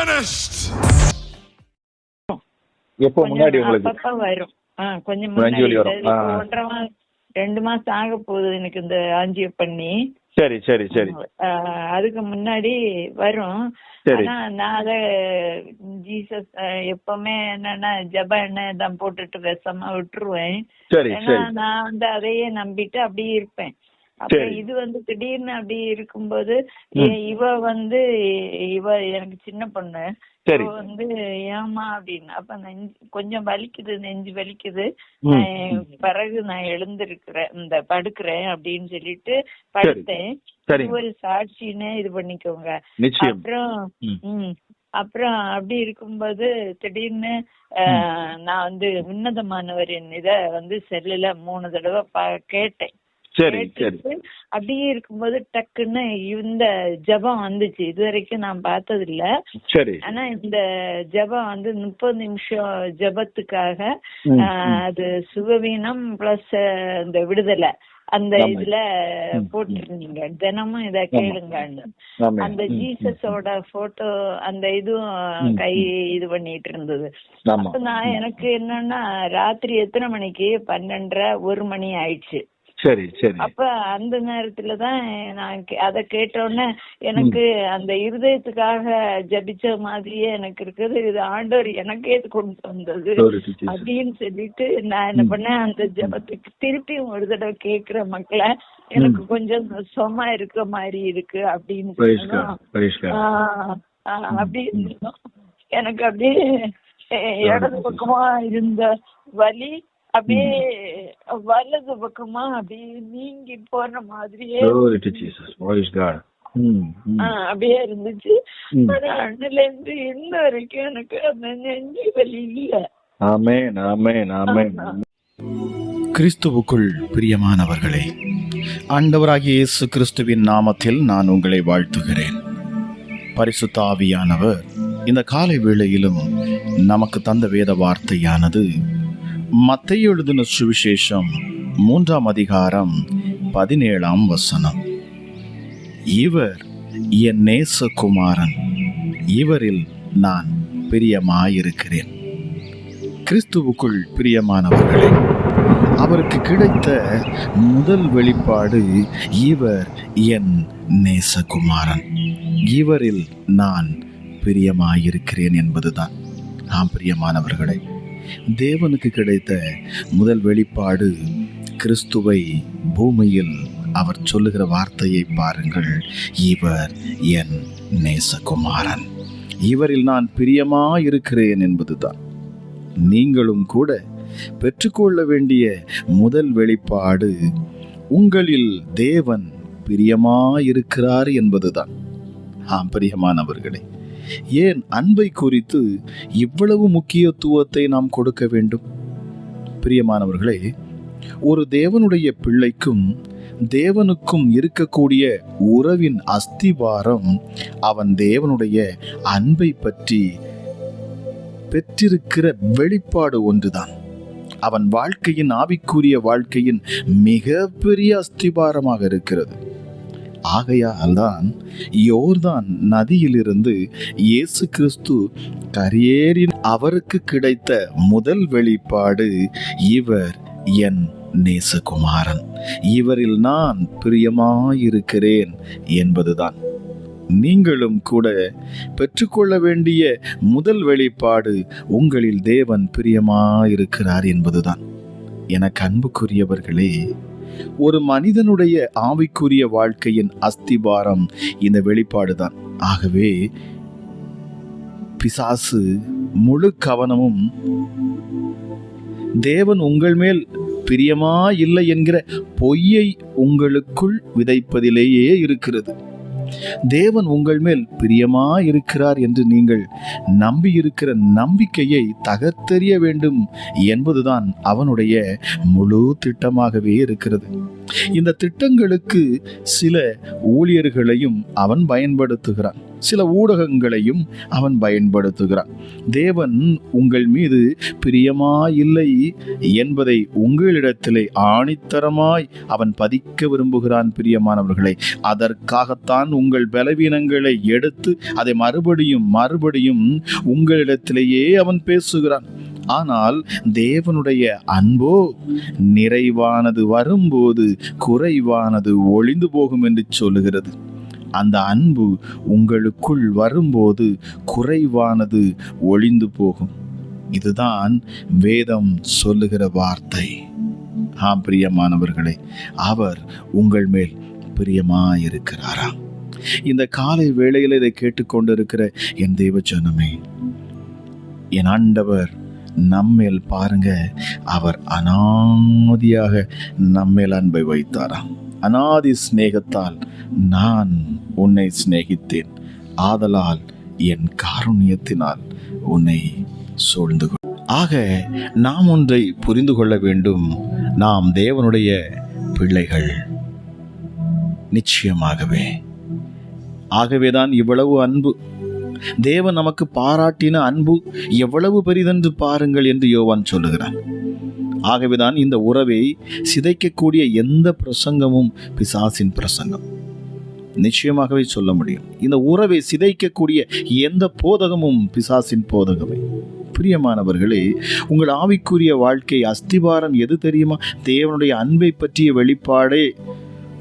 finished. எப்போ முன்னாடி உங்களுக்கு? அப்பப்ப வரும். ஆ கொஞ்சம் முன்னாடி. ஒன்றரை மாசம் ரெண்டு மாசம் ஆக போகுது எனக்கு இந்த ஆஞ்சியோ பண்ணி. சரி சரி சரி. அதுக்கு முன்னாடி வரும். ஆனா நான் அத ஜீசஸ் எப்பவுமே என்னன்னா ஜப எண்ணெய் தான் போட்டுட்டு விஷமா விட்டுருவேன். ஏன்னா நான் வந்து அதையே நம்பிட்டு அப்படியே இருப்பேன். சரி. இது வந்து திடீர்னு அப்படி இருக்கும்போது இவ வந்து இவ எனக்கு சின்ன பொண்ணு. சரி. அவ வந்து ஏமா அப்படின்னு. அப்ப நெஞ்சு கொஞ்சம் வலிக்குது நெஞ்சு வலிக்குது. பிறகு நான் எழுந்திருக்கிறேன் இந்த படுக்கிறேன் அப்படின்னு சொல்லிட்டு படுத்தேன். ஒரு சாட்சின்னு இது பண்ணிக்கோங்க. அப்புறம் ம். ம். அப்புறம் அப்படி இருக்கும்போது திடீர்னு நான் வந்து உன்னதமானவரின் இத வந்து செல்லுல மூணு தடவை கேட்டேன். சரி அப்படியே இருக்கும்போது டக்குன்னு இந்த ஜெபம் வந்துச்சு. இது வரைக்கும் நான் பார்த்தது இல்ல சரி. ஆனா இந்த ஜெபம் வந்து முப்பது நிமிஷம் ஜெபத்துக்காக அது சுகவீனம் பிளஸ் இந்த விடுதலை. அந்த. இதுல போட்டிருந்தீங்க. தினமும் இத கேளுங்கன்னு. ஆமா. அந்த. ஜீசஸோட போட்டோ அந்த இதுவும் கை இது பண்ணிட்டு இருந்தது. அப்ப நான் எனக்கு என்னன்னா ராத்திரி எத்தனை மணிக்கு? பன்னெண்டரை ஒரு மணி ஆயிடுச்சு. சரி சரி. அப்ப அந்த நேரத்துல தான் நான் அத கேட்டோன்னே எனக்கு அந்த இருதயத்துக்காக ஜபிச்ச மாதிரியே எனக்கு இருக்குது. இது ஆண்டவர் எனக்கே கொண்டு வந்தது. அப்படின்னு சொல்லிட்டு நான் என்ன பண்ணேன் அந்த ஜபத்துக்கு திருப்பியும் ஒரு தடவை கேக்குற மக்களை எனக்கு கொஞ்சம் சும்மா இருக்க மாதிரி இருக்கு அப்படின்னு சொன்னோம். அப்படின்னு. எனக்கு அப்படியே இடது பக்கமா இருந்த வலி அப்படியே வலது பக்கமா அப்படியே நீங்கி போன மாதிரியே. ஆஹ், அப்படியே இருந்துச்சு. ஆனா அண்ணில இருந்து இன்ன வரைக்கும் எனக்கு அந்த நெஞ்சு வலி இல்ல. ஆமென் ஆமென் ஆமென். கிறிஸ்துவுக்குள் பிரியமானவர்களே ஆண்டவராகிய இயேசு கிறிஸ்துவின் நாமத்தில் நான் உங்களை வாழ்த்துகிறேன். பரிசுத்த ஆவியானவர் இந்த காலை வேளையிலும் நமக்கு தந்த வேத வார்த்தையானது மத்தைய எழுதின சுவிசேஷம் மூன்றாம் அதிகாரம் பதினேழாம் வசனம். இவர் என் நேசகுமாரன். இவரில் நான் பிரியமாயிருக்கிறேன். கிறிஸ்துவுக்குள் பிரியமானவர்களே அவருக்கு கிடைத்த முதல் வெளிப்பாடு இவர் என் நேசகுமாரன். இவரில் நான் பிரியமாயிருக்கிறேன் என்பதுதான். ஆம் பிரியமானவர்களே தேவனுக்கு கிடைத்த முதல் வெளிப்பாடு கிறிஸ்துவை பூமியில் அவர் சொல்லுகிற வார்த்தையை பாருங்கள். இவர் என் நேசகுமாரன். இவரில் நான் பிரியமாயிருக்கிறேன் என்பதுதான். நீங்களும் கூட பெற்றுக்கொள்ள வேண்டிய முதல் வெளிப்பாடு உங்களில் தேவன் பிரியமாயிருக்கிறார் என்பதுதான். ஆம் பிரியமானவர்களே ஏன் அன்பை குறித்து இவ்வளவு முக்கியத்துவத்தை நாம் கொடுக்க வேண்டும்? பிரியமானவர்களே ஒரு தேவனுடைய பிள்ளைக்கும் தேவனுக்கும் இருக்கக்கூடிய உறவின் அஸ்திவாரம் அவன் தேவனுடைய அன்பை பற்றி பெற்றிருக்கிற வெளிப்பாடு ஒன்றுதான். அவன் வாழ்க்கையின் ஆவிக்குரிய வாழ்க்கையின் மிகப்பெரிய அஸ்திபாரமாக இருக்கிறது. ஆகையால் தான் யோர்தான் நதியிலிருந்து இயேசு கிறிஸ்து கரியேறின் அவருக்கு கிடைத்த முதல் வெளிப்பாடு இவர் என் நேசகுமாரன். இவரில் நான் பிரியமாயிருக்கிறேன் என்பதுதான். நீங்களும் கூட பெற்றுக்கொள்ள வேண்டிய முதல் வெளிப்பாடு உங்களில் தேவன் பிரியமாயிருக்கிறார் என்பதுதான். எனக்கு அன்புக்குரியவர்களே ஒரு மனிதனுடைய ஆவிக்குரிய வாழ்க்கையின் அஸ்திபாரம் இந்த வெளிப்பாடு தான் ஆகவே பிசாசு முழு கவனமும் தேவன் உங்கள் மேல் பிரியமா இல்லை என்கிற பொய்யை உங்களுக்குள் விதைப்பதிலேயே இருக்கிறது. தேவன் உங்கள் மேல் பிரியமா இருக்கிறார் என்று நீங்கள் நம்பியிருக்கிற நம்பிக்கையை தகர்த்தெறிய வேண்டும் என்பதுதான் அவனுடைய முழு திட்டமாகவே இருக்கிறது. இந்த திட்டங்களுக்கு சில ஊழியர்களையும் அவன் பயன்படுத்துகிறான். சில ஊடகங்களையும் அவன் பயன்படுத்துகிறான். தேவன் உங்கள் மீது பிரியமாயில்லை என்பதை உங்களிடத்திலே ஆணித்தரமாய் அவன் பதிக்க விரும்புகிறான் பிரியமானவர்களே. அதற்காகத்தான் உங்கள் பலவீனங்களை எடுத்து அதை மறுபடியும் மறுபடியும் உங்களிடத்திலேயே அவன் பேசுகிறான். ஆனால் தேவனுடைய அன்போ நிறைவானது வரும்போது குறைவானது ஒளிந்து போகும் என்று சொல்லுகிறது. அந்த அன்பு உங்களுக்குள் வரும்போது குறைவானது ஒளிந்து போகும். இதுதான் வேதம் சொல்லுகிற வார்த்தை. ஆம் பிரியமானவர்களே அவர் உங்கள் மேல் பிரியமாயிருக்கிறாராம். இந்த காலை வேளையில் இதை கேட்டுக்கொண்டிருக்கிற என் தெய்வ ஜனமே என் ஆண்டவர் நம்மேல் பாருங்க அவர் அனாதியாக நம்மேல் அன்பை வைத்தாராம். அனாதி சிநேகத்தால் நான் உன்னை சிநேகித்தேன். ஆதலால் என் காருண்யத்தினால் உன்னை சூழ்ந்து கொள். ஆக நாம் ஒன்றை புரிந்து கொள்ள வேண்டும். நாம் தேவனுடைய பிள்ளைகள். நிச்சயமாகவே. ஆகவேதான் இவ்வளவு அன்பு. தேவன் நமக்கு பாராட்டின அன்பு எவ்வளவு பெரிதென்று பாருங்கள் என்று யோவான் சொல்லுகிறான். ஆகவேதான் இந்த உறவை சிதைக்கக்கூடிய எந்த பிரசங்கமும் பிசாசின் பிரசங்கம். நிச்சயமாகவே சொல்ல முடியும். இந்த உறவை சிதைக்கக்கூடிய எந்த போதகமும் பிசாசின் போதகமே. பிரியமானவர்களே உங்கள் ஆவிக்குரிய வாழ்க்கை அஸ்திபாரம் எது தெரியுமா? தேவனுடைய அன்பை பற்றிய வெளிப்பாடே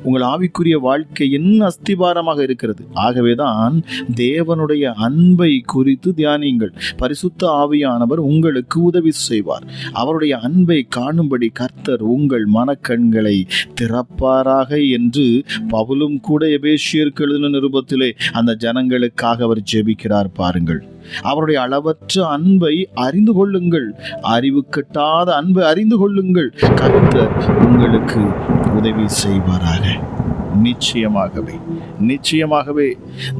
உங்கள் ஆவிக்குரிய வாழ்க்கையின் அஸ்திபாரமாக இருக்கிறது? ஆகவேதான் தேவனுடைய அன்பை குறித்து தியானியுங்கள். பரிசுத்த ஆவியானவர் உங்களுக்கு உதவி செய்வார். அவருடைய அன்பை காணும்படி கர்த்தர் உங்கள் மனக்கண்களை திறப்பாராக என்று பவுலும் கூட எபேசியருக்கு எழுதின நிருபத்திலே அந்த ஜனங்களுக்காக அவர் ஜெபிக்கிறார் பாருங்கள். அவருடைய அளவற்ற அன்பை அறிந்து கொள்ளுங்கள். அறிவு கட்டாத அன்பை அறிந்து கொள்ளுங்கள். கர்த்தர் உங்களுக்கு உதவி செய்வாராக. நிச்சயமாகவே நிச்சயமாகவே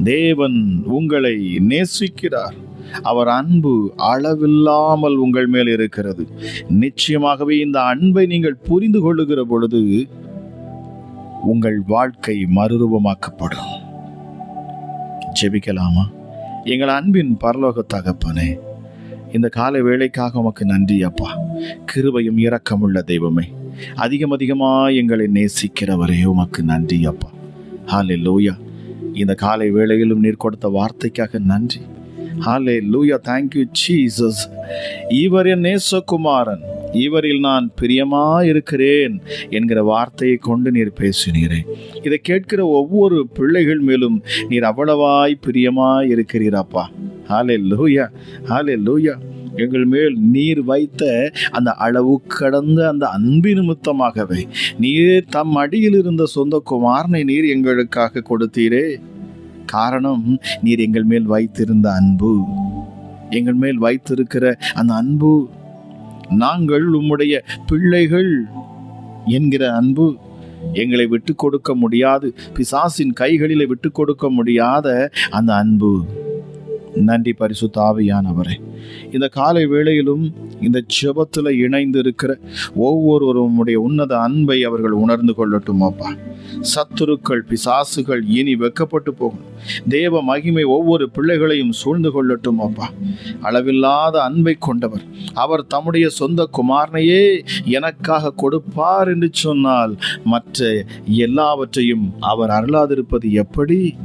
தேவன் உங்களை நேசிக்கிறார். அவர் அன்பு அளவில்லாமல் உங்கள் மேல் இருக்கிறது. நிச்சயமாகவே இந்த அன்பை நீங்கள் புரிந்து கொள்ளுகிற பொழுது உங்கள் வாழ்க்கை மறுரூபமாக்கப்படும். ஜெபிக்கலாமா? எங்கள் அன்பின் பரலோக தகப்பனே இந்த கால வேலைக்காக உமக்கு நன்றி அப்பா. கிருபையும் இரக்கமுள்ள தெய்வமே. அதிகம் அதிகமாக எங்களை நேசிக்கிறவரே உமக்கு நன்றி அப்பா. ஹாலே லூயா இந்த காலை வேளையிலும் நீர் கொடுத்த வார்த்தைக்காக நன்றி. ஹாலே லூயா தேங்க்யூ சீசஸ் இவர் என் நேசகுமாரன். இவரில் நான் பிரியமாயிருக்கிறேன் என்கிற வார்த்தையை கொண்டு நீர் பேசினீரே. இதை கேட்கிற ஒவ்வொரு பிள்ளைகள் மேலும் நீர் அவ்வளவாய் பிரியமாயிருக்கிறீராப்பா ஹாலே லூயா ஹாலே லூயா எங்கள் மேல் நீர் வைத்த அந்த அளவு கடந்த அந்த அன்பு நிமித்தமாகவே நீர் தம் அடியில் இருந்த சொந்த குமாரனை நீர் எங்களுக்காக கொடுத்தீரே. காரணம் நீர் எங்கள் மேல் வைத்திருந்த அன்பு. எங்கள் மேல் வைத்திருக்கிற அந்த அன்பு நாங்கள் உம்முடைய பிள்ளைகள் என்கிற அன்பு எங்களை விட்டு கொடுக்க முடியாது. பிசாசின் கைகளில் விட்டு கொடுக்க முடியாத அந்த அன்பு. நன்றி பரிசு தாவியானவரே இந்த காலை வேளையிலும் இந்த செபத்தில் இணைந்து இருக்கிற ஒவ்வொருவருடைய உன்னத அன்பை அவர்கள் உணர்ந்து கொள்ளட்டும் அப்பா. சத்துருக்கள் பிசாசுகள் இனி வெக்கப்பட்டு போகும் தேவ மகிமை ஒவ்வொரு பிள்ளைகளையும் சூழ்ந்து கொள்ளட்டும் அப்பா. அளவில்லாத அன்பை கொண்டவர். அவர் தம்முடைய சொந்த குமாரனையே எனக்காக கொடுப்பார் என்று சொன்னால் மற்ற எல்லாவற்றையும் அவர் அருளாதிருப்பது எப்படி?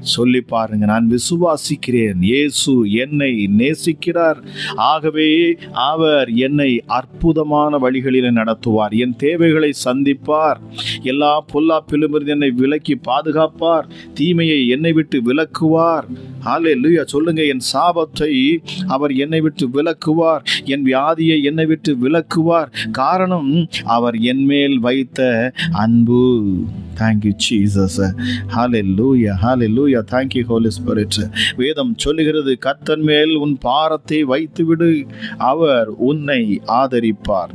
சொல்லி பாருங்க நான் விசுவாசிக்கிறேன். இயேசு என்னை நேசிக்கிறார். ஆகவே அவர் என்னை அற்புதமான வழிகளில் நடத்துவார். என் தேவைகளை சந்திப்பார். எல்லா பொல்லாப்பிலுமிருந்து என்னை விலக்கி பாதுகாப்பார். தீமையை என்னை விட்டு விலக்குவார். ஆலே லூயா சொல்லுங்க என் சாபத்தை அவர் என்னை விட்டு விலக்குவார். என் வியாதியை என்னை விட்டு விலக்குவார். காரணம் அவர் என் மேல் வைத்த அன்பு. தேங்க்யூ ஜீசஸ் ஹாலே லூயா ஹாலே லூயா தேங்க்யூ ஹோலி ஸ்பிரிட் வேதம் சொல்லுகிறது கத்தன் மேல் உன் பாரத்தை வைத்துவிடு அவர் உன்னை ஆதரிப்பார்.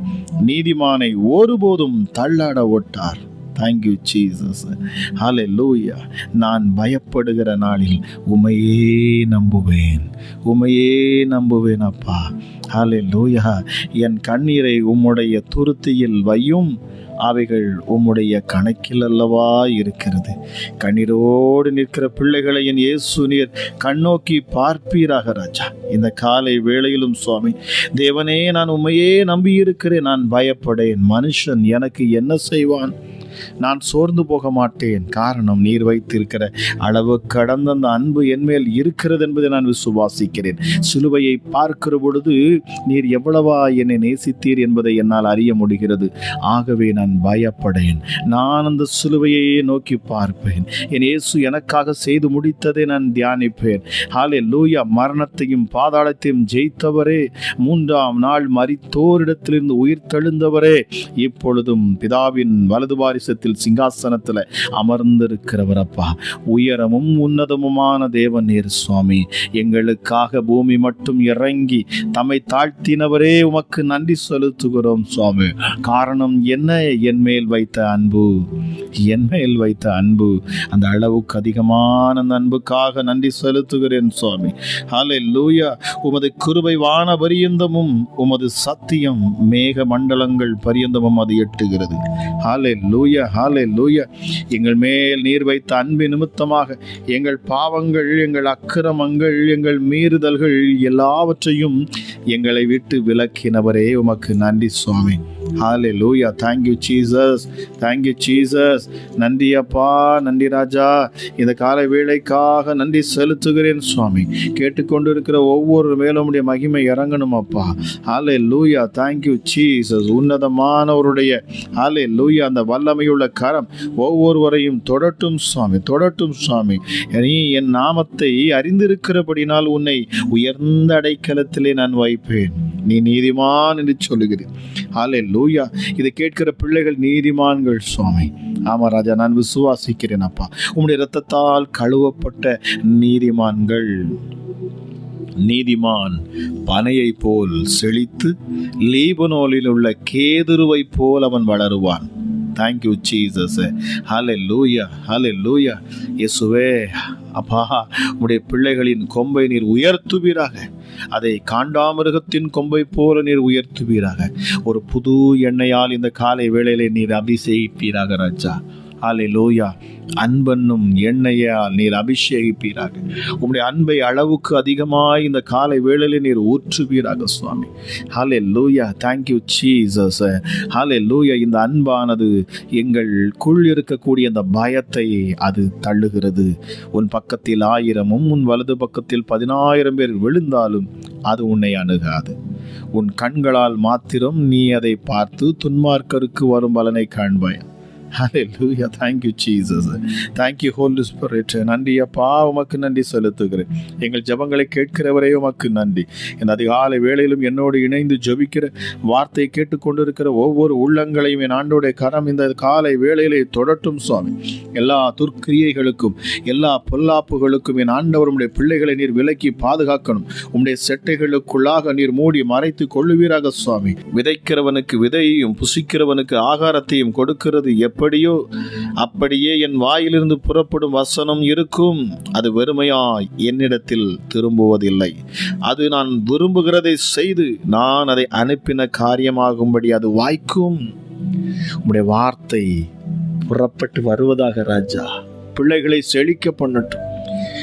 நீதிமானை ஒருபோதும் தள்ளாட ஒட்டார். தேங்க்யூ ஜீசஸ் ஹலே லூயா நான் பயப்படுகிற நாளில் உமையே நம்புவேன். உமையே நம்புவேன் அப்பா. ஹலே லூயா என் கண்ணீரை உம்முடைய துருத்தியில் வையும். அவைகள் உம்முடைய கணக்கில் அல்லவா இருக்கிறது? கண்ணீரோடு நிற்கிற பிள்ளைகளை என் இயேசு நீர் கண்ணோக்கி பார்ப்பீராக ராஜா. இந்த காலை வேளையிலும் சுவாமி தேவனே நான் உண்மையே நம்பியிருக்கிறேன். நான் பயப்படேன். மனுஷன் எனக்கு என்ன செய்வான்? நான் சோர்ந்து போக மாட்டேன். காரணம் நீர் வைத்திருக்கிற அளவு கடந்த அந்த அன்பு என்மேல் இருக்கிறது என்பதை நான் விசுவாசிக்கிறேன். சிலுவையை பார்க்கிற பொழுது நீர் எவ்வளவா என்னை நேசித்தீர் என்பதை என்னால் அறிய முடிகிறது. ஆகவே நான் பயப்படேன். நான் அந்த சிலுவையையே நோக்கி பார்ப்பேன். என் இயேசு எனக்காக செய்து முடித்ததை நான் தியானிப்பேன். ஹாலே லூயா மரணத்தையும் பாதாளத்தையும் ஜெயித்தவரே. மூன்றாம் நாள் மறித்தோரிடத்திலிருந்து உயிர் தெழுந்தவரே. இப்பொழுதும் பிதாவின் வலது வாரிசத்தில் சிங்காசனத்தில் அமர்ந்திருக்கிறவர் அப்பா உயரமும் உன்னதமுமான தேவன் நீர் சுவாமி எங்களுக்காக பூமி மட்டும் இறங்கி தம்மை தாழ்த்தினவரே உமக்கு நன்றி செலுத்துகிறோம் சுவாமி. காரணம் என்ன? என் மேல் வைத்த அன்பு. என் மேல் வைத்த அன்பு. அந்த அளவுக்கு அதிகமான அந்த அன்புக்காக நன்றி செலுத்துகிறேன் சுவாமி. ஹாலே லூயா உமது கிருபை வான பரியந்தமும் உமது சத்தியம் மேக மண்டலங்கள் பரியந்தமும் அது எட்டுகிறது. ஹாலே லூயா ஹாலே லூயா எங்கள் மேல் நீர் வைத்த அன்பு நிமித்தமாக எங்கள் பாவங்கள் எங்கள் அக்கிரமங்கள் எங்கள் மீறுதல்கள் எல்லாவற்றையும் எங்களை விட்டு விலக்கினவரே உமக்கு நன்றி சுவாமி. ஹாலே லூயா தேங்க்யூ சீசஸ் தேங்க்யூ சீசஸ் நன்றி அப்பா நன்றி ராஜா. இந்த கால வேலைக்காக நன்றி செலுத்துகிறேன் சுவாமி. கேட்டுக்கொண்டு இருக்கிற ஒவ்வொரு மேலும் உடைய மகிமை இறங்கணும் அப்பா. ஹாலே லூயா தேங்க்யூ சீசஸ் உன்னதமானவருடைய ஹாலே லூயா அந்த வல்லமை வல்லமையுள்ள கரம். ஒவ்வொருவரையும் தொடட்டும் சுவாமி தொடட்டும் சுவாமி. நீ என் நாமத்தை அறிந்திருக்கிறபடினால் உன்னை உயர்ந்த அடைக்கலத்திலே நான் வைப்பேன். நீ நீதிமான் என்று சொல்லுகிறேன். ஹாலே லூயா இதை கேட்கிற பிள்ளைகள் நீதிமான்கள் சுவாமி. ஆமா ராஜா நான் விசுவாசிக்கிறேன் அப்பா. உம்முடைய இரத்தத்தால் கழுவப்பட்ட நீதிமான்கள். நீதிமான் பனையை போல் செழித்து லீபனோலில் உள்ள கேதுருவை போல் அவன் வளருவான். தேங்க்யூ ஜீசஸ் ஹலே லூயா ஹலே லூயா இயேசுவே அப்பா உடைய பிள்ளைகளின் கொம்பை நீர் உயர்த்துவீராக. அதை காண்டாமிருகத்தின் கொம்பை போல நீர் உயர்த்துவீராக. ஒரு புது எண்ணெயால் இந்த காலை வேளையிலே நீர் அபிஷேகிப்பீராக ராஜா. ஹாலே லூயா அன்பென்னும் எண்ணெயால் நீர் அபிஷேகிப்பீராக. உங்களுடைய அன்பை அளவுக்கு அதிகமாய் இந்த காலை வேளையில் நீர் ஊற்றுவீராக சுவாமி. ஹாலே லூயா தேங்க்யூ சீசஸ் ஹாலே லூயா இந்த அன்பானது எங்களுக்குள் இருக்கக்கூடிய அந்த பயத்தை அது தள்ளுகிறது. உன் பக்கத்தில் ஆயிரமும் உன் வலது பக்கத்தில் பதினாயிரம் பேர் விழுந்தாலும் அது உன்னை அணுகாது. உன் கண்களால் மாத்திரம் நீ அதை பார்த்து துன்மார்க்கருக்கு வரும் பலனை காண்பாய். Hallelujah thank you Jesus thank you holy spirit நன்றி அப்பா. உமக்கு நன்றி செலுத்துகிறேன். எங்கள் ஜெபங்களை கேட்கிறவரே உமக்கு நன்றி. இந்த அதிகாலை வேளையிலும் என்னோடு இணைந்து ஜபிக்கிற வார்த்தையை கேட்டுக்கொண்டிருக்கிற ஒவ்வொரு உள்ளங்களையும் என் ஆண்டோடைய கரம் இந்த காலை வேளையிலே தொடட்டும் சுவாமி. எல்லா துர்க்கிரியைகளுக்கும் எல்லா பொல்லாப்புகளுக்கும் என் ஆண்டவர் உடைய பிள்ளைகளை நீர் விலக்கி பாதுகாக்கணும். உம்முடைய செட்டைகளுக்குள்ளாக நீர் மூடி மறைத்து கொள்ளுவீராக சுவாமி. விதைக்கிறவனுக்கு விதையையும் புசிக்கிறவனுக்கு ஆகாரத்தையும் கொடுக்கிறது எப்படியோ அப்படியே என் வாயிலிருந்து புறப்படும் வசனம் இருக்கும். அது வெறுமையாய் என்னிடத்தில் திரும்புவதில்லை. அது நான் விரும்புகிறதை செய்து நான் அதை அனுப்பின காரியமாகும்படி அது வாய்க்கும். உம்முடைய வார்த்தை புறப்பட்டு வருவதாக ராஜா பிள்ளைகளை செழிக்க பண்ணட்டும்.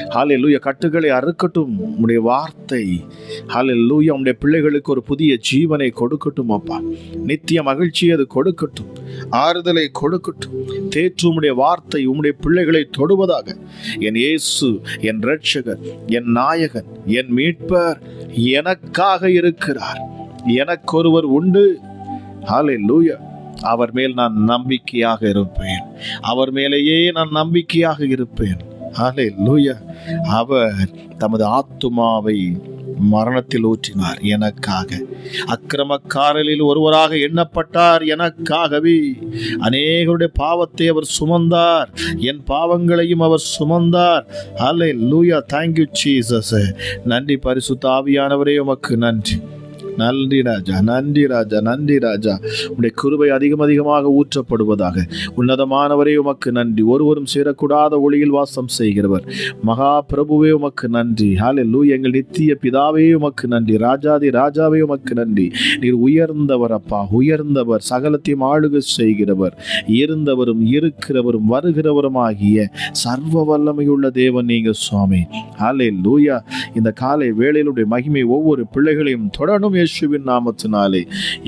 ஹalleluya கட்டுகளை அறுக்கட்டும். உம்முடைய வார்த்தை. ஹalleluya உடைய பிள்ளைகளுக்கு ஒரு புதிய ஜீவனை கொடுக்கட்டும் அப்பா. நித்திய மகிழ்ச்சி அது கொடுக்கட்டும். ஆறுதலை கொடுக்கட்டும். தேற்று உம்முடைய வார்த்தை உம்முடைய பிள்ளைகளை தொடுவதாக. என் இயேசு என் ரட்சகர் என் நாயகன் என் மீட்பர் எனக்காக இருக்கிறார். எனக்கொருவர் உண்டு. ஹalleluya அவர் மேல் நான் நம்பிக்கையாக இருப்பேன். அவர் மேலேயே நான் நம்பிக்கையாக இருப்பேன். ஆலே லூயா அவர் தமது ஆத்துமாவை மரணத்தில் ஊற்றினார் எனக்காக. அக்கிரமக்காரலில் ஒருவராக எண்ணப்பட்டார் எனக்காகவே. அநேகருடைய பாவத்தை அவர் சுமந்தார். என் பாவங்களையும் அவர் சுமந்தார். அலை லூயா தேங்க்யூ சீசஸ் நன்றி பரிசுத்த ஆவியானவரே உமக்கு நன்றி. நன்றி ராஜா நன்றி ராஜா நன்றி ராஜா. உடைய கிருபை அதிகம் அதிகமாக ஊற்றப்படுவதாக. உன்னதமானவரே உமக்கு நன்றி. ஒருவரும் சேரக்கூடாத ஒளியில் வாசம் செய்கிறவர். மகா பிரபுவே உமக்கு நன்றி. ஹாலெல்லூ எங்கள் நித்திய பிதாவே உமக்கு நன்றி. ராஜாதி ராஜாவே உமக்கு நன்றி. நீர் உயர்ந்தவர் அப்பா உயர்ந்தவர். சகலத்தையும் ஆளுக செய்கிறவர். இருந்தவரும் இருக்கிறவரும் வருகிறவரும் ஆகிய சர்வ வல்லமையுள்ள தேவன் நீங்க சுவாமி. ஹாலே லூயா இந்த காலை வேளையிலுடைய மகிமை ஒவ்வொரு பிள்ளைகளையும் தொடரும் இயேசுவின் நாமத்தினாலே.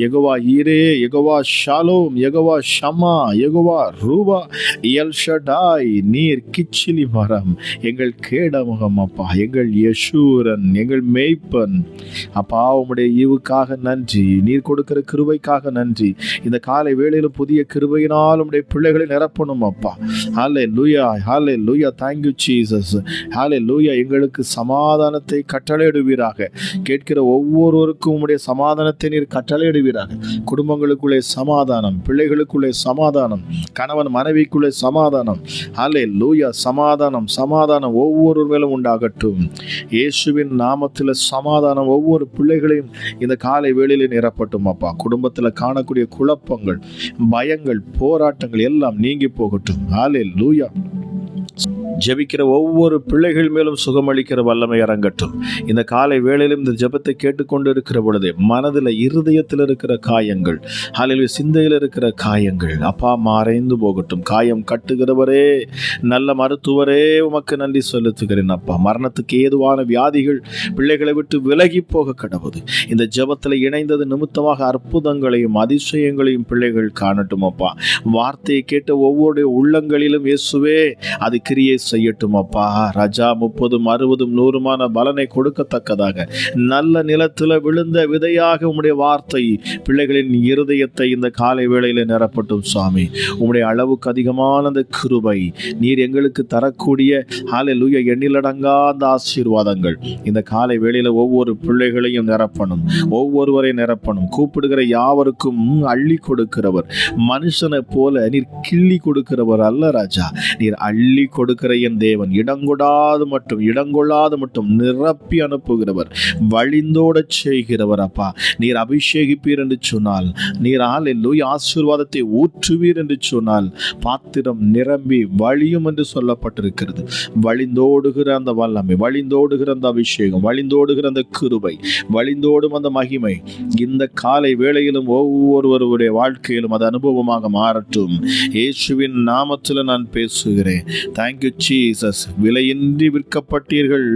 எகவா ஈரே எகவா ஷாலோம் எகவா ஷமா எகவா ரூபா எல் ஷடாய் நீர் கிச்சிலி மரம் எங்கள் கேடமுகம் அப்பா எங்கள் யசூரன் எங்கள் மேய்ப்பன். அப்பா உம்முடைய ஈவுக்காக நன்றி நீர் கொடுக்கிற கிருபைக்காக நன்றி. இந்த காலை வேளையிலும் புதிய கிருபையினால் உம்முடைய பிள்ளைகளை நிரப்பணும் அப்பா. ஹாலே லூயா ஹாலே லூயா தேங்க்யூ ஜீசஸ் ஹாலே லூயா எங்களுக்கு சமாதானத்தை கட்டளையிடுவீராக. கேட்கிற ஒவ்வொருவருக்கும் உம்முடைய சமாதானத்தை நீர் கட்டளையிடுவீராக. குடும்பங்களுக்குள்ளே சமாதானம் பிள்ளைகளுக்குள்ளே சமாதானம் கணவன் மனைவிக்குள்ளே சமாதானம். அலே லூயா சமாதானம் சமாதானம் ஒவ்வொரு மேலும் உண்டாகட்டும். இயேசுவின் நாமத்தில் சமாதானம் ஒவ்வொரு பிள்ளைகளையும் இந்த காலை வேளையில் நிரப்பட்டும் அப்பா. குடும்பத்தில் காணக்கூடிய குழப்பங்கள் பயங்கள் போராட்டங்கள் எல்லாம் நீங்கி போகட்டும். ஆலே லூயா ஜெபிக்கிற ஒவ்வொரு பிள்ளைகள் மேலும் சுகமளிக்கிற வல்லமை இறங்கட்டும் இந்த காலை வேளையிலும் இந்த ஜெபத்தை கேட்டுக்கொண்டு இருக்கிற பொழுதே மனதில் இருதயத்தில் இருக்கிற காயங்கள் அதில் சிந்தையில் இருக்கிற காயங்கள் அப்பா மறைந்து போகட்டும். காயம் கட்டுகிறவரே நல்ல மருத்துவரே உமக்கு நன்றி செலுத்துகிறேன் அப்பா. மரணத்துக்கு ஏதுவான வியாதிகள் பிள்ளைகளை விட்டு விலகி போக கடவுது. இந்த ஜெபத்தில் இணைந்தது நிமித்தமாக அற்புதங்களையும் அதிசயங்களையும் பிள்ளைகள் காணட்டும் அப்பா. வார்த்தையை கேட்ட ஒவ்வொரு உள்ளங்களிலும் இயேசுவே அது கிரியை செய்யட்டும் அப்பா. ராஜா முப்பதும் அறுபதும் நூறுமான பலனை கொடுக்கத்தக்கதாக. நல்ல நிலத்தில் விழுந்த விதையாக உம்முடைய வார்த்தை பிள்ளைகளின் இருதயத்தை இந்த காலை வேளையில் நிரப்பட்டும் சுவாமி. உம்முடைய அளவுக்கு அதிகமான அந்த கிருபை நீர் எங்களுக்கு தரக்கூடிய ஹalleluya எண்ணிலடங்கா அந்த ஆசீர்வாதங்கள். இந்த காலை வேளையில் ஒவ்வொரு பிள்ளைகளையும் நிரப்பணும் ஒவ்வொருவரை நிரப்பணும். கூப்பிடுகிற யாவருக்கும் அள்ளி கொடுக்கிறவர். மனுஷனை போல நீர் கிள்ளி கொடுக்கிறவர் அல்ல ராஜா. நீர் அள்ளி கொடுக்கிற என் தேவன். இடங்கொடாது மட்டும் இடங்கொள்ளாது மட்டும் நிரப்பி அனுப்புகிறவர் வழிந்தோட செய்கிறவர் அப்பா. நீர் அபிஷேகிப்பீர் என்று சொன்னால் நீர் ஆலெல்லூய் ஆசீர்வாதத்தை ஊற்றுவீர் என்று சொன்னால் பாத்திரம் நிரம்பி வழியும் என்று சொல்லப்பட்டிருக்கிறது. வழிந்தோடுகிற அந்த வல்லமை வழிந்தோடுகிற அந்த அபிஷேகம் வழிந்தோடுகிற அந்த கிருபை வழிந்தோடும் அந்த மகிமை இந்த காலை வேளையிலும் ஒவ்வொருவருடைய வாழ்க்கையிலும் அது அனுபவமாக மாறட்டும். இயேசுவின் நாமத்தில் நான் பேசுகிறேன். தேங்க்யூ ஜீசஸ் விலையின்றி விற்கப்பட்டீர்கள்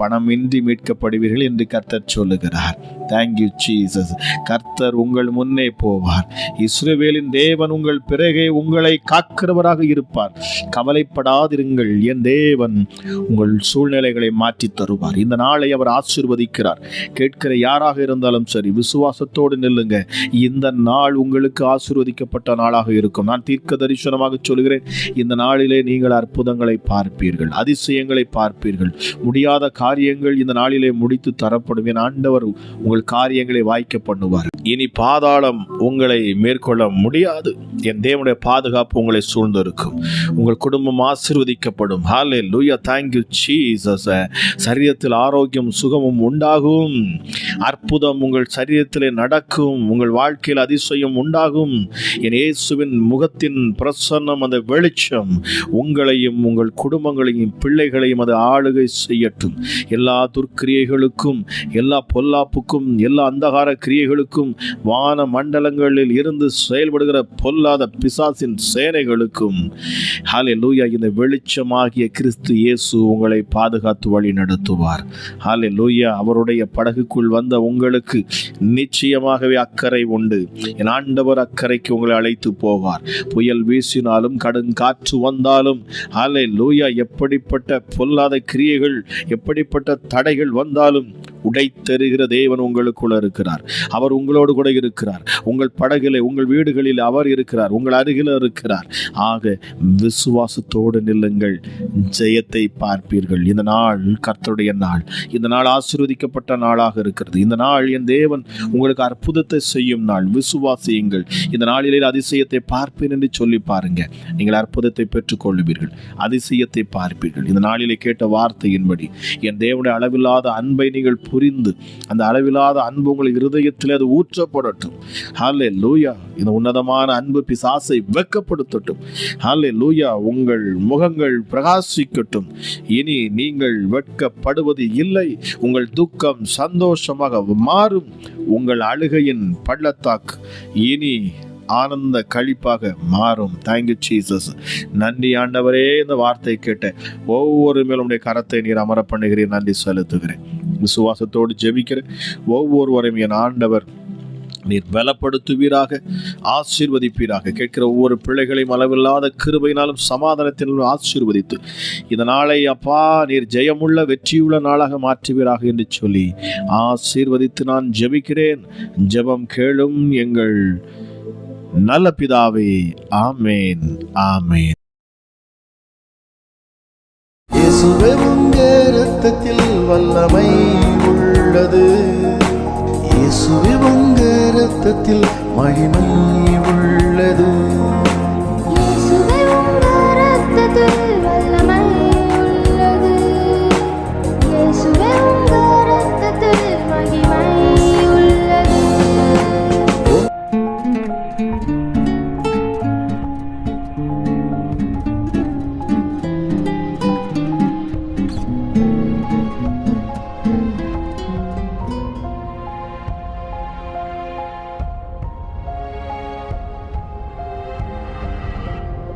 பணமின்றி மீட்கப்படுவீர்கள் என்று கர்த்தர் சொல்லுகிறார். தேங்க்யூ ஜீசஸ் கர்த்தர் உங்கள் முன்னே போவார். இஸ்ரேவேலின் தேவன் உங்கள் பிறகே உங்களை காக்கிறவராக இருப்பார். கவலைப்படாதிருங்கள் என் தேவன் உங்கள் சூழ்நிலைகளை மாற்றி தருவார். இந்த நாளை அவர் ஆசிர்வதிக்கிறார். கேட்கிற யாராக இருந்தாலும் சரி விசுவாசத்தோடு நில்லுங்க. இந்த நாள் உங்களுக்கு ஆசிர்வதிக்கப்பட்ட நாளாக இருக்கும். நான் தீர்க்க தரிசனமாக சொல்கிறேன் இந்த நாளிலே நீங்கள் அற்புதங்களை பார்ப்பீர்கள் அதிசயங்களை பார்ப்பீர்கள். முடியாத காரியங்கள் இந்த நாளிலே முடித்து தரப்படும். என் ஆண்டவர் உங்கள் காரியங்களை வாய்க்க பண்ணுவார். இனி பாதாளம் உங்களை மேற்கொள்ள முடியாது. என் தேவனுடைய பாதுகாப்பு உங்களை சூழ்ந்திருக்கும். உங்கள் குடும்பம் ஆசீர்வதிக்கப்படும். ஹாலே லூயா தேங்க்யூ சீசஸ் சரீரத்தில் ஆரோக்கியம் சுகமும் உண்டாகும். அற்புதம் உங்கள் சரீரத்திலே நடக்கும். உங்கள் வாழ்க்கையில் அதிசயம் உண்டாகும். என் இயேசுவின் முகத்தின் பிரசன்னம் அந்த வெளிச்சம் உங்களையும் உங்கள் குடும்பங்களையும் பிள்ளைகளையும் அது ஆளுகை செய்யட்டும். எல்லா துர்க்கிரியைகளுக்கும் எல்லா பொல்லாப்புக்கும் எல்லா அந்தகார கிரியைகளுக்கும் வான மண்டலங்களில் இருந்து செயல்படுகிற பொல்லாத பிசாசின் சேனைகளுக்கும் ஹாலே லூயா இந்த வெளிச்சமாகிய கிறிஸ்து இயேசு உங்களை பாதுகாத்து வழி நடத்துவார். ஹாலே லூயா அவருடைய படகுக்குள் வந்த உங்களுக்கு நிச்சயமாகவே அக்கறை உண்டு. என் ஆண்டவர் அக்கறைக்கு உங்களை அழைத்து போவார். புயல் வீசினாலும் கடுங்காற்று வந்தாலும் ஹாலே லூயா எப்படிப்பட்ட பொல்லாத கிரியைகள் எப்படிப்பட்ட தடைகள் வந்தாலும் உடைத்தருகிற தேவன் உங்களுக்குள்ள இருக்கிறார். அவர் உங்களோடு கூட இருக்கிறார். உங்கள் படகிலே உங்கள் வீடுகளில் அவர் இருக்கிறார். உங்கள் அருகில் இருக்கிறார். ஆக விசுவாசத்தோடு நில்லுங்கள். ஜெயத்தை பார்ப்பீர்கள். இந்த நாள் கர்த்தருடைய நாள். இந்த நாள் ஆசீர்வதிக்கப்பட்ட நாளாக இருக்கிறது. இந்த நாள் என் தேவன் உங்களுக்கு அற்புதத்தை செய்யும் நாள். விசுவாசியுங்கள். இந்த நாளிலே அதிசயத்தை பார்ப்பேன் என்று சொல்லி பாருங்க. நீங்கள் அற்புதத்தை பெற்றுக்கொள்ளுவீர்கள். காரியத்தை பார்ப்பீர்கள். இந்த நாளிலே கேட்ட வார்த்தையின்படி என் தேவனுடைய அளவில்லாத அன்பை நீங்கள் புரிந்து அந்த அளவில்லாத அன்பு உங்கள் இருதயத்தில் அது ஊற்றப்படட்டும். ஹாலே லூயா இந்த உன்னதமான அன்பு பிசாசை வெட்கப்படுத்தட்டும். ஹாலே லூயா உங்கள் முகங்கள் பிரகாசிக்கட்டும். இனி நீங்கள் வெட்கப்படுவது இல்லை. உங்கள் துக்கம் சந்தோஷமாக மாறும். உங்கள் அழுகையின் பள்ளத்தாக்கு இனி ஆனந்த கழிப்பாக மாறும். தேங்க்யூ ஜீசஸ் நன்றி ஆண்டவரே இந்த வார்த்தை கேட்ட ஒவ்வொரு மேலும் உடைய கரத்தை நீர் அமர பண்ணுகிறீர் நன்றி செலுத்துகிறேன். விசுவாசத்தோடு ஜெபிக்கிறேன். ஒவ்வொருவரையும் என் ஆண்டவர் நீர் பலப்படுத்துவீராக ஆசீர்வதிப்பீராக. கேட்கிற ஒவ்வொரு பிள்ளைகளையும் அளவில்லாத கிருபையினாலும் சமாதானத்தினாலும் ஆசீர்வதித்து இந்த நாளை அப்பா நீர் ஜெயமுள்ள வெற்றியுள்ள நாளாக மாற்றுவீராக என்று சொல்லி ஆசீர்வதித்து நான் ஜெபிக்கிறேன். ஜெபம் கேளும் எங்கள் நல்ல பிதாவே ஆமேன் ஆமேன். இரத்தத்தில் வல்லமை உள்ளது. இயேசுவே உங்க இரத்தத்தில் மகிமை உள்ளது. இயேசுவே உங்க இரத்தத்தில்